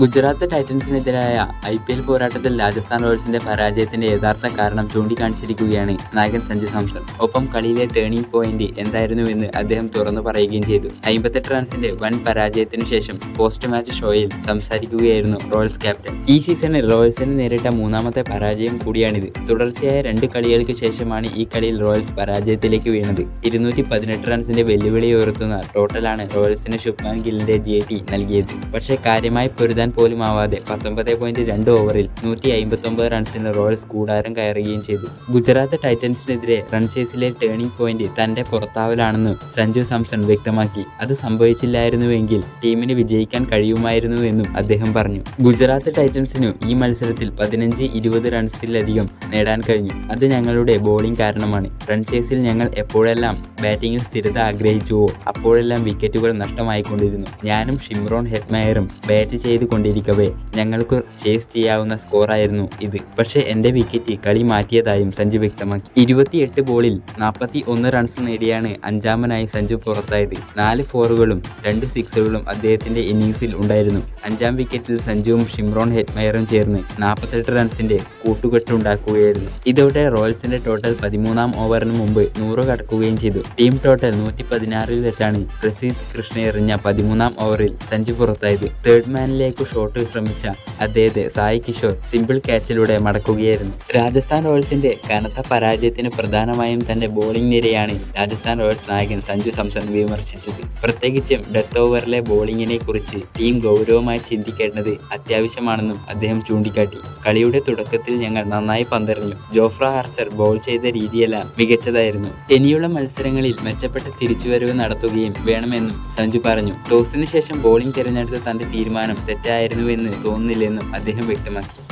ഗുജറാത്ത് ടൈറ്റൻസിനെതിരായ I P L പോരാട്ടത്തിൽ രാജസ്ഥാൻ റോയൽസിന്റെ പരാജയത്തിന്റെ യഥാർത്ഥ കാരണം ചൂണ്ടിക്കാണിച്ചിരിക്കുകയാണ് നായകൻ സഞ്ജു സാംസൺ. ഒപ്പം കളിയിലെ ടേണിംഗ് പോയിന്റ് എന്തായിരുന്നുവെന്ന് അദ്ദേഹം തുറന്നു പറയുകയും ചെയ്തു. അമ്പത്തെട്ട് റൺസിന്റെ വൻ പരാജയത്തിനു ശേഷം പോസ്റ്റ് മാച്ച് ഷോയിൽ സംസാരിക്കുകയായിരുന്നു റോയൽസ് ക്യാപ്റ്റൻ ഈ സീസണിൽ റോയൽസിന് നേരിട്ട മൂന്നാമത്തെ പരാജയം കൂടിയാണിത്. തുടർച്ചയായ രണ്ട് കളികൾക്ക് ശേഷമാണ് ഈ കളിയിൽ റോയൽസ് പരാജയത്തിലേക്ക് വീണത്. ഇരുന്നൂറ്റി പതിനെട്ട് റൺസിന്റെ വെല്ലുവിളി ഉയർത്തുന്ന ടോട്ടലാണ് റോയൽസിന് ശുഭ്മാൻ ഗില്ലിന്റെ ജി ടി നൽകിയത്. പക്ഷേ കാര്യമായി പൊരുതാൻ പോലും ആവാതെ പത്തൊമ്പത് പോയിന്റ് രണ്ട് ഓവറിൽ നൂറ്റി അമ്പത്തി ഒമ്പത് റൺസിന് റോയൽസ് കൂടാരം കയറുകയും ചെയ്തു. ഗുജറാത്ത് ടൈറ്റൻസിനെതിരെ റൺ ചേസിലെ ടേണിംഗ് പോയിന്റ് തന്റെ പുറത്താവലാണെന്ന് സഞ്ജു സാംസൺ വ്യക്തമാക്കി. അത് സംഭവിച്ചില്ലായിരുന്നുവെങ്കിൽ ടീമിന് വിജയിക്കാൻ കഴിയുമായിരുന്നുവെന്നും അദ്ദേഹം പറഞ്ഞു. ഗുജറാത്ത് ടൈറ്റൻസിനു ഈ മത്സരത്തിൽ പതിനഞ്ച് ഇരുപത് റൺസിലധികം നേടാൻ കഴിഞ്ഞു. അത് ഞങ്ങളുടെ ബോളിംഗ് കാരണമാണ്. റൺ ചേസിൽ ഞങ്ങൾ എപ്പോഴെല്ലാം ബാറ്റിംഗിൽ സ്ഥിരത ആഗ്രഹിച്ചുവോ അപ്പോഴെല്ലാം വിക്കറ്റുകൾ നഷ്ടമായിക്കൊണ്ടിരുന്നു. ഞാനും ഷിംറോൺ ഹെറ്റ്മയറും ബാറ്റ് ചെയ്തുകൊണ്ടിരിക്കവേ ഞങ്ങൾക്ക് ചേസ് ചെയ്യാവുന്ന സ്കോറായിരുന്നു ഇത്. പക്ഷേ എന്റെ വിക്കറ്റ് കളി മാറ്റിയതായും സഞ്ജു വ്യക്തമാക്കി. ഇരുപത്തിയെട്ട് ബോളിൽ നാൽപ്പത്തി ഒന്ന് റൺസ് നേടിയാണ് അഞ്ചാമനായി സഞ്ജു പുറത്തായത്. നാല് ഫോറുകളും രണ്ട് സിക്സുകളും അദ്ദേഹത്തിന്റെ ഇന്നിംഗ്സിൽ ഉണ്ടായിരുന്നു. അഞ്ചാം വിക്കറ്റിൽ സഞ്ജുവും ഷിംറോൺ ഹെറ്റ്മയറും ചേർന്ന് നാൽപ്പത്തെട്ട് റൺസിന്റെ കൂട്ടുകെട്ടുണ്ടാക്കുകയായിരുന്നു ഇതോടെ റോയൽസിന്റെ ടോട്ടൽ പതിമൂന്നാം ഓവറിന് മുമ്പ് നൂറ് കടക്കുകയും ചെയ്തു. ടീം ടോട്ടൽ നൂറ്റി പതിനാറിൽ വെച്ചാണ് പ്രസീദ് കൃഷ്ണ എറിഞ്ഞ പതിമൂന്നാം ഓവറിൽ സഞ്ജു പുറത്തായത്. തേർഡ് മാനിലേക്ക് ഷോട്ട് ശ്രമിച്ച അദ്ദേഹത്തെ സായി കിഷോർ സിമ്പിൾ ക്യാച്ചിലൂടെ മടക്കുകയായിരുന്നു. രാജസ്ഥാൻ റോയൽസിന്റെ കനത്ത പരാജയത്തിന് പ്രധാനമായും തന്റെ ബോളിംഗ് നിരയാണ് രാജസ്ഥാൻ റോയൽസ് നായകൻ സഞ്ജു സാംസൺ വിമർശിച്ചത്. പ്രത്യേകിച്ചും ഡെത്ത് ഓവറിലെ ബോളിങ്ങിനെ കുറിച്ച് ടീം ഗൗരവമായി ചിന്തിക്കേണ്ടത് അത്യാവശ്യമാണെന്നും അദ്ദേഹം ചൂണ്ടിക്കാട്ടി. കളിയുടെ തുടക്കത്തിൽ ഞങ്ങൾ നന്നായി പന്തെറിഞ്ഞു. ജോഫ്ര ആർച്ചർ ബോൾ ചെയ്ത രീതിയെല്ലാം മികച്ചതായിരുന്നു. ഇനിയുള്ള മത്സരങ്ങളിൽ മെച്ചപ്പെട്ട തിരിച്ചുവരവ് നടത്തുകയും വേണമെന്നും സഞ്ജു പറഞ്ഞു. ടോസിന് ശേഷം ബോളിംഗ് തിരഞ്ഞെടുത്ത തന്റെ തീരുമാനം തെറ്റായിരുന്നുവെന്ന് തോന്നുന്നില്ലെന്നും അദ്ദേഹം വ്യക്തമാക്കി.